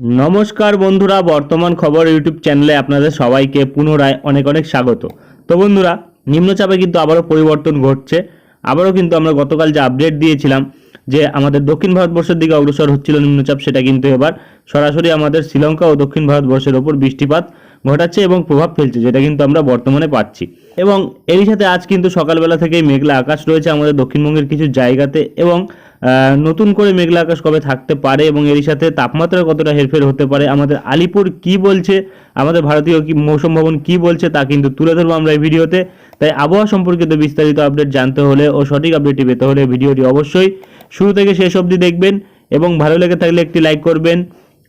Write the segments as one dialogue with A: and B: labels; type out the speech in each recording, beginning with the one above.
A: নমস্কার বন্ধুরা, বর্তমান খবর ইউটিউব চ্যানেলে আপনাদের সবাইকে পুনরায় অনেক অনেক স্বাগত। তো বন্ধুরা, নিম্নচাপে কিন্তু আবারও পরিবর্তন ঘটছে। আবারও কিন্তু আমরা গতকাল যে আপডেট দিয়েছিলাম, যে আমাদের দক্ষিণ ভারতবর্ষের দিকে অগ্রসর হচ্ছিল নিম্নচাপ, সেটা কিন্তু এবার সরাসরি আমাদের শ্রীলঙ্কা ও দক্ষিণ ভারতবর্ষের ওপর বৃষ্টিপাত। ঘটাচ্ছে এবং প্রভাব ফেলছে, যেটা কিন্তু আমরা বর্তমানে পাচ্ছি। এবং এরই সাথে আজ কিন্তু সকালবেলা থেকেই মেঘলা আকাশ রয়েছে আমাদের দক্ষিণবঙ্গের কিছু জায়গাতে এবং নতুন করে মেঘলা আকাশ কবে থাকতে পারে এবং এরই সাথে তাপমাত্রা কতটা হেরফের হতে পারে, আমাদের আলিপুর কি বলছে, আমাদের ভারতীয় কি, মৌসুম ভবন কি বলছে তা কিন্তু তুলে ধরবো আমরা এই ভিডিওতে। তাই আবহাওয়া সম্পর্কিত বিস্তারিত আপডেট জানতে হলে ও সঠিক আপডেটটি পেতে হলে ভিডিওটি অবশ্যই শুরু থেকে শেষ অবধি দেখবেন এবং ভালো লেগে থাকলে একটি লাইক করবেন।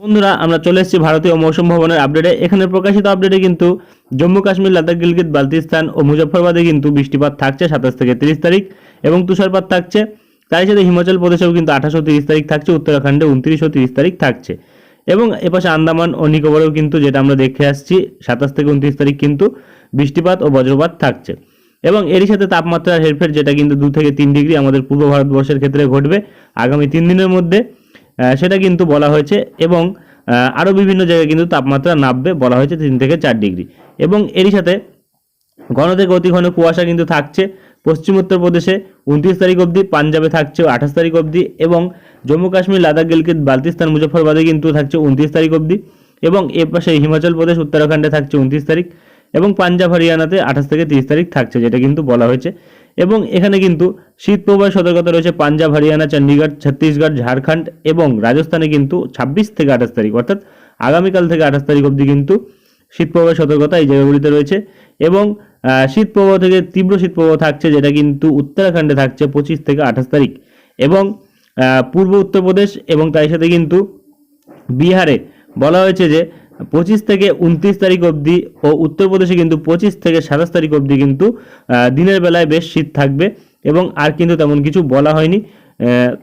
A: বন্ধুরা, আমরা চলে এসেছি ভারতীয় মৌসুম ভবনের আপডেটে এখানে প্রকাশিত আপডেটে কিন্তু জম্মু কাশ্মীর, লাদাখ, গিলগিত, বালতিস্তান ও মুজফ্ফরবাদে কিন্তু বৃষ্টিপাত থাকছে সাতাশ থেকে তিরিশ তারিখ এবং তুষারপাত থাকছে। তার সাথে হিমাচল প্রদেশেও কিন্তু আঠাশ তিরিশ তারিখ থাকছে, উত্তরাখণ্ডে উনত্রিশ ও তিরিশ তারিখ থাকছে। এবং এপাশে আন্দামান ও নিকোবরেও কিন্তু যেটা আমরা দেখে আসছি, সাতাশ থেকে উনত্রিশ তারিখ কিন্তু বৃষ্টিপাত ও বজ্রপাত থাকছে। এবং এরই সাথে তাপমাত্রার হেরফের, যেটা কিন্তু দু থেকে তিন ডিগ্রি আমাদের পূর্ব ভারতবর্ষের ক্ষেত্রে ঘটবে আগামী তিন দিনের মধ্যে। সেটা কিন্তু বলা হয়েছে এবং আরও বিভিন্ন জায়গায় কিন্তু তাপমাত্রা নামবে বলা হয়েছে তিন থেকে চার ডিগ্রি। এবং এরই সাথে ঘন থেকে অতি ঘন কুয়াশা কিন্তু থাকছে। পশ্চিম উত্তরপ্রদেশে উনত্রিশ তারিখ অবধি পাঞ্জাবে থাকছে আঠাশ তারিখ অবধি এবং জম্মু কাশ্মীর, লাদাখ, গিলগিত বালতিস্তান মুজফ্ফরবাদে কিন্তু থাকছে উনত্রিশ তারিখ অবধি এবং এর পাশে হিমাচল প্রদেশ, উত্তরাখণ্ডে থাকছে উনত্রিশ তারিখ এবং পাঞ্জাব, হরিয়ানাতে আঠাশ থেকে তিরিশ তারিখ থাকছে, যেটা কিন্তু বলা হয়েছে। এবং এখানে কিন্তু শীত প্রবাহের সতর্কতা রয়েছে পাঞ্জাব হরিয়ানা চণ্ডীগড় ছত্তিশগড় ঝাড়খণ্ড এবং রাজস্থানে কিন্তু ছাব্বিশ থেকে আঠাশ তারিখ অর্থাৎ আগামীকাল থেকে আঠাশ তারিখ অবধি কিন্তু শীতপ্রবাহের সতর্কতা এই জায়গাগুলিতে রয়েছে এবং আহ, শীতপ্রবাহ থেকে তীব্র শীতপ্রবাহ থাকছে যেটা কিন্তু উত্তরাখণ্ডে থাকছে পঁচিশ থেকে আঠাশ তারিখ এবং পূর্ব উত্তরপ্রদেশ এবং তার সাথে কিন্তু বিহারে বলা হয়েছে যে পঁচিশ থেকে উনত্রিশ তারিখ অবধি ও উত্তরপ্রদেশে কিন্তু পঁচিশ থেকে সাতাশ তারিখ অবধি কিন্তু দিনের বেলায় বেশ শীত থাকবে এবং আর কিন্তু তেমন কিছু বলা হয়নি।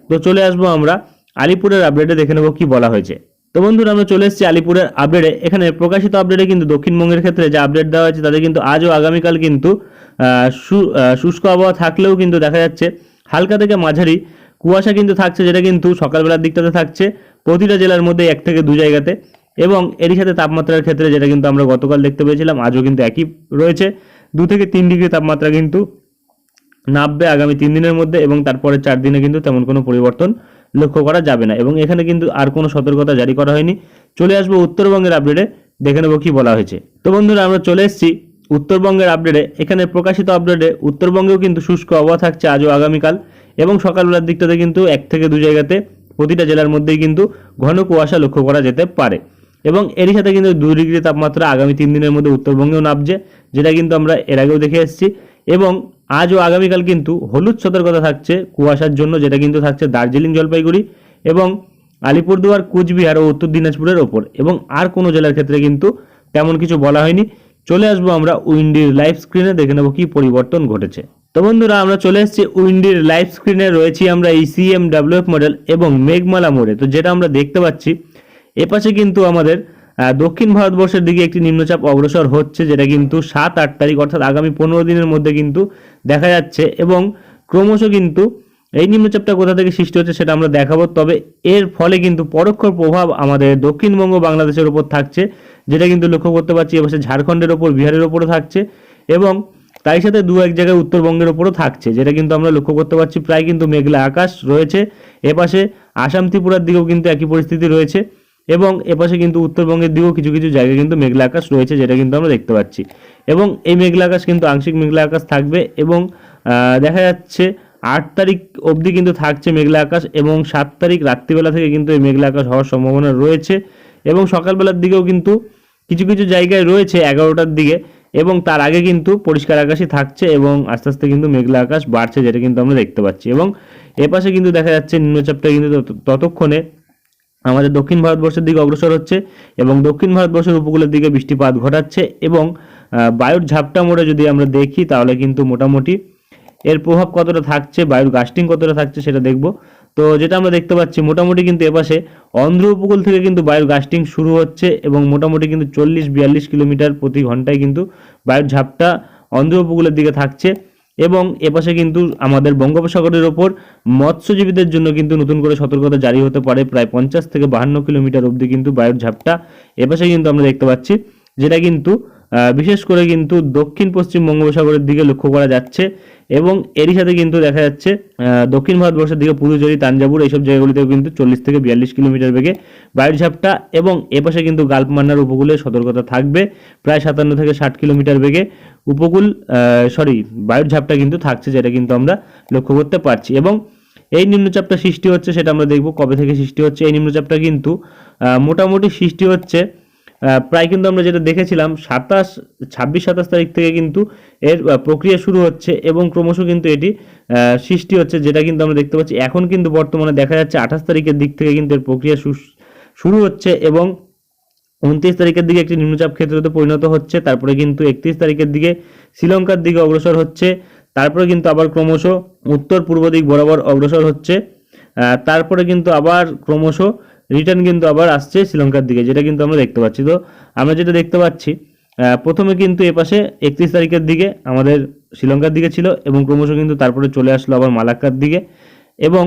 A: তো চলে আসব আমরা আলিপুরের আপডেটে দেখে নেব কি বলা হয়েছে। তো বন্ধুরা, আমরা চলে এসেছি আলিপুরের আপডেটে এখানে প্রকাশিত আপডেটে কিন্তু দক্ষিণবঙ্গের ক্ষেত্রে যে আপডেট দেওয়া হয়েছে তাদের কিন্তু আজও আগামীকাল কিন্তু শুষ্ক আবহাওয়া থাকলেও কিন্তু দেখা যাচ্ছে, হালকা থেকে মাঝারি কুয়াশা কিন্তু থাকছে, যেটা কিন্তু সকালবেলার দিকটাতে থাকছে। প্রতিটা জেলার মধ্যে এক থেকে দু জায়গাতে। এবং এরই সাথে তাপমাত্রার ক্ষেত্রে যেটা কিন্তু আমরা গতকাল দেখতে পেয়েছিলাম, আজও কিন্তু একই রয়েছে। দু থেকে তিন ডিগ্রি তাপমাত্রা কিন্তু নামবে আগামী তিন দিনের মধ্যে এবং তারপরে চার দিনে কিন্তু তেমন কোনো পরিবর্তন লক্ষ্য করা যাবে না। এবং এখানে কিন্তু আর কোনো সতর্কতা জারি করা হয়নি। চলে আসব উত্তরবঙ্গের আপডেটে, দেখে নেব কি বলা হয়েছে। তো বন্ধুরা, আমরা চলে এসেছি উত্তরবঙ্গের আপডেটে। এখানে প্রকাশিত আপডেটে উত্তরবঙ্গেও কিন্তু শুষ্ক আবহাওয়া থাকছে আজও আগামীকাল এবং সকালবেলার দিকটাতে কিন্তু এক থেকে দু জায়গাতে প্রতিটা জেলার মধ্যেই কিন্তু ঘন কুয়াশা লক্ষ্য করা যেতে পারে। এবং এরই সাথে কিন্তু দুই ডিগ্রি তাপমাত্রা আগামী তিন দিনের মধ্যে উত্তরবঙ্গেও নামছে, যেটা কিন্তু আমরা এর আগেও দেখে এসেছি। এবং আজ ও আগামীকাল কিন্তু হলুদ সতর্কতা থাকছে কুয়াশার জন্য, যেটা কিন্তু থাকছে দার্জিলিং জলপাইগুড়ি এবং আলিপুরদুয়ার, কুচবিহার ও উত্তর দিনাজপুরের ওপর। এবং আর কোনো জেলার ক্ষেত্রে কিন্তু তেমন কিছু বলা হয়নি। চলে আসব আমরা উইন্ডির লাইভ স্ক্রিনে, দেখে নেব কি পরিবর্তন ঘটেছে। তো বন্ধুরা, আমরা চলে এসেছি উইন্ডির লাইভ স্ক্রিনে, রয়েছি আমরা এই সিএম ডাব্লিউএফ মডেল এবং মেঘমালা মোড়ে। তো যেটা আমরা দেখতে পাচ্ছি এপাশে কিন্তু আমাদের দক্ষিণ ভারতবর্ষের দিকে একটি নিম্নচাপ অগ্রসর হচ্ছে, যেটা কিন্তু সাত আট তারিখ, অর্থাৎ আগামী পনেরো দিনের মধ্যে কিন্তু দেখা যাচ্ছে এবং ক্রমশ কিন্তু এই নিম্নচাপটা কোথা থেকে সৃষ্টি হচ্ছে সেটা আমরা দেখাবো। তবে এর ফলে কিন্তু পরোক্ষ প্রভাব আমাদের দক্ষিণবঙ্গ বাংলাদেশের ওপর থাকছে, যেটা কিন্তু লক্ষ্য করতে পারছি এবার ঝাড়খণ্ডের ওপর, বিহারের ওপরও থাকছে এবং তাই সাথে দু এক জায়গায় উত্তরবঙ্গের ওপরও থাকছে, যেটা কিন্তু আমরা লক্ষ্য করতে পারছি। প্রায় কিন্তু মেঘলা আকাশ রয়েছে এপাশে আসাম ত্রিপুরার দিকেও কিন্তু একই পরিস্থিতি রয়েছে। এবং এপাশে কিন্তু উত্তরবঙ্গের দিকেও কিছু কিছু জায়গায় কিন্তু মেঘলা আকাশ রয়েছে, যেটা কিন্তু আমরা দেখতে পাচ্ছি। এবং এই মেঘলা আকাশ কিন্তু আংশিক মেঘলা আকাশ থাকবে এবং দেখা যাচ্ছে আট তারিখ অবধি কিন্তু থাকছে মেঘলা আকাশ এবং সাত তারিখ রাত্রিবেলা থেকে কিন্তু এই মেঘলা আকাশ হওয়ার সম্ভাবনা রয়েছে। এবং সকালবেলার দিকেও কিন্তু কিছু কিছু জায়গায় রয়েছে এগারোটার দিকে এবং তার আগে কিন্তু পরিষ্কার আকাশই থাকছে এবং আস্তে আস্তে কিন্তু মেঘলা আকাশ বাড়ছে, যেটা কিন্তু আমরা দেখতে পাচ্ছি। এবং এপাশে কিন্তু দেখা যাচ্ছে নিম্নচাপটা কিন্তু ততক্ষণে আমাদের দক্ষিণ ভারতবর্ষের দিকে অগ্রসর হচ্ছে এবং দক্ষিণ ভারতবর্ষের উপকূলের দিকে বৃষ্টিপাত ঘটাচ্ছে এবং বায়ুর ঝাপটা মোড়ে যদি আমরা দেখি তাহলে কিন্তু মোটামুটি এর প্রভাব কতটা থাকছে, বায়ুর গাস্টিং কতটা থাকছে সেটা দেখব। তো যেটা আমরা দেখতে পাচ্ছি মোটামুটি কিন্তু এপাশে অন্ধ্র উপকূল থেকে কিন্তু বায়ুর গাস্টিং শুরু হচ্ছে এবং মোটামুটি কিন্তু চল্লিশ বিয়াল্লিশ কিলোমিটার প্রতি ঘন্টায় কিন্তু বায়ুর ঝাপটা অন্ধ্র উপকূলের দিকে থাকছে। এবং এপাশে কিন্তু আমাদের বঙ্গোপসাগরের ওপর মৎস্যজীবীদের জন্য কিন্তু নতুন করে সতর্কতা জারি হতে পারে। প্রায় পঞ্চাশ থেকে বাহান্ন কিলোমিটার অবধি কিন্তু বায়ুর ঝাপটা এপাশে কিন্তু আমরা দেখতে পাচ্ছি, যেটা কিন্তু বিশেষ করে কিন্তু দক্ষিণ পশ্চিম বঙ্গোপসাগরের দিকে লক্ষ্য করা যাচ্ছে এবং এরই সাথে কিন্তু দেখা যাচ্ছে দক্ষিণ ভারতবর্ষের দিকে পুরুচেরি তাঞ্জাবুর এইসব জায়গাগুলিতেও কিন্তু চল্লিশ থেকে বিয়াল্লিশ কিলোমিটার বেগে বায়ুর ঝাপটা এবং এপাশে কিন্তু গাল্প মান্নার উপকূলে সতর্কতা থাকবে, প্রায় সাতান্ন থেকে ষাট কিলোমিটার বেগে উপকূল সরি বায়ুর ঝাপটা কিন্তু থাকছে যেটা কিন্তু আমরা লক্ষ্য করতে পারছি এবং এই নিম্নচাপটা সৃষ্টি হচ্ছে সেটা আমরা দেখব কবে থেকে সৃষ্টি হচ্ছে, এই নিম্নচাপটা কিন্তু মোটামুটি সৃষ্টি হচ্ছে প্রায় কিন্তু আমরা যেটা দেখেছিলাম, সাতাশ, ছাব্বিশ, সাতাশ তারিখ থেকে কিন্তু এর প্রক্রিয়া শুরু হচ্ছে এবং ক্রমশ কিন্তু এটি সৃষ্টি হচ্ছে, যেটা কিন্তু আমরা দেখতে পাচ্ছি। এখন কিন্তু বর্তমানে দেখা যাচ্ছে আঠাশ তারিখের দিক থেকে কিন্তু এর প্রক্রিয়া শুরু হচ্ছে এবং উনত্রিশ তারিখের দিকে একটি নিম্নচাপ ক্ষেত্রতে পরিণত হচ্ছে, তারপরে কিন্তু একত্রিশ তারিখের দিকে শ্রীলঙ্কার দিকে অগ্রসর হচ্ছে, তারপরে কিন্তু আবার ক্রমশ উত্তর পূর্ব দিক বরাবর অগ্রসর হচ্ছে তারপরে কিন্তু আবার ক্রমশ রিটার্ন কিন্তু আবার আসছে শ্রীলঙ্কার দিকে, যেটা কিন্তু আমরা দেখতে পাচ্ছি। তো আমরা যেটা দেখতে পাচ্ছি প্রথমে কিন্তু এপাশে একত্রিশ তারিখের দিকে আমাদের শ্রীলঙ্কার দিকে ছিল এবং ক্রমশ কিন্তু তারপরে চলে আসলো আবার মালাক্কার দিকে। এবং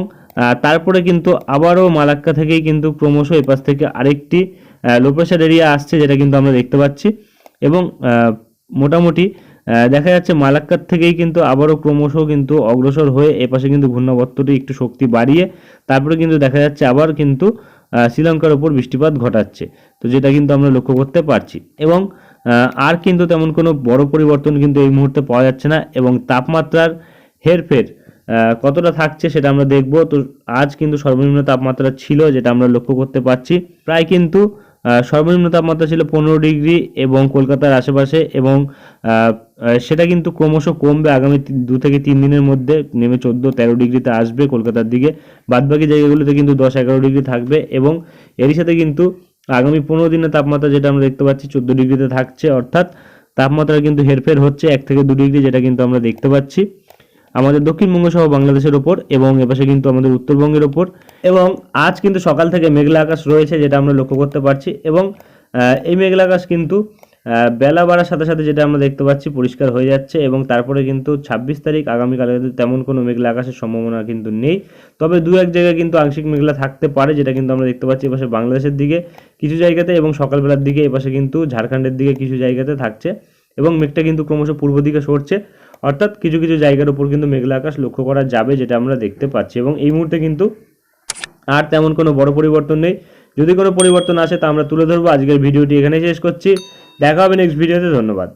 A: তারপরে কিন্তু আবারও মালাক্কা থেকেই কিন্তু ক্রমশ এপাশ থেকে আরেকটি লো প্রেশার এরিয়া আসছে, যেটা কিন্তু আমরা দেখতে পাচ্ছি। এবং মোটামুটি দেখা যাচ্ছে মালাক্কার থেকেই কিন্তু আবারও ক্রমশ কিন্তু অগ্রসর হয়ে এপাশে কিন্তু ঘূর্ণাবর্তটি একটু শক্তি বাড়িয়ে, তারপরে কিন্তু দেখা যাচ্ছে আবার কিন্তু শ্রীলঙ্কার ওপর বৃষ্টিপাত ঘটাচ্ছে। তো যেটা কিন্তু আমরা লক্ষ্য করতে পারছি। এবং আর কিন্তু তেমন কোনো বড় পরিবর্তন কিন্তু এই মুহূর্তে পাওয়া যাচ্ছে না এবং তাপমাত্রার হেরফের কতটা থাকছে সেটা আমরা দেখব। তো আজ কিন্তু সর্বনিম্ন তাপমাত্রা ছিল যেটা আমরা লক্ষ্য করতে পারছি। প্রায় কিন্তু সর্বনিম্ন তাপমাত্রা ছিল পনেরো ডিগ্রি এবং কলকাতার আশেপাশে এবং সেটা কিন্তু ক্রমশ কমবে আগামী দু থেকে তিন দিনের মধ্যে, নেমে চোদ্দ, তেরো ডিগ্রিতে আসবে কলকাতার দিকে। বাদবাকি জায়গাগুলোতে কিন্তু দশ, এগারো ডিগ্রি থাকবে এবং এরই সাথে কিন্তু আগামী পনেরো দিনের তাপমাত্রা যেটা আমরা দেখতে পাচ্ছি, চোদ্দ ডিগ্রিতে থাকছে। অর্থাৎ তাপমাত্রা কিন্তু হেরফের হচ্ছে এক থেকে দু ডিগ্রি, যেটা কিন্তু আমরা দেখতে পাচ্ছি। আমাদের দক্ষিণবঙ্গ সহ বাংলাদেশের ওপর এবং এপাশে কিন্তু আমাদের উত্তরবঙ্গের ওপর। এবং আজ কিন্তু সকাল থেকে মেঘলা আকাশ রয়েছে যেটা আমরা লক্ষ্য করতে পারছি এবং এই মেঘলা আকাশ কিন্তু বেলা বাড়ার সাথে সাথে যেটা আমরা দেখতে পাচ্ছি পরিষ্কার হয়ে যাচ্ছে এবং তারপরে কিন্তু ছাব্বিশ তারিখ আগামীকালে কিন্তু তেমন কোনো মেঘলা আকাশের সম্ভাবনা কিন্তু নেই। তবে দু এক জায়গায় কিন্তু আংশিক মেঘলা থাকতে পারে যেটা কিন্তু আমরা দেখতে পাচ্ছি এপাশে বাংলাদেশের দিকে কিছু জায়গাতে এবং সকালবেলার দিকে এপাশে কিন্তু ঝাড়খণ্ডের দিকে কিছু জায়গাতে থাকছে এবং মেঘটা কিন্তু ক্রমশ পূর্ব দিকে সরছে। অর্থাৎ কিছু কিছু জায়গার উপর কিন্তু মেঘলা আকাশ লক্ষ্য করা যাবে, যেটা আমরা দেখতে পাচ্ছি। এবং এই মুহূর্তে কিন্তু আর তেমন কোনো বড় পরিবর্তন নেই। যদি কোনো পরিবর্তন আসে, তা আমরা তুলে ধরবো। আজকের ভিডিওটি এখানে শেষ করছি। দেখা হবে নেক্সট ভিডিওতে ধন্যবাদ।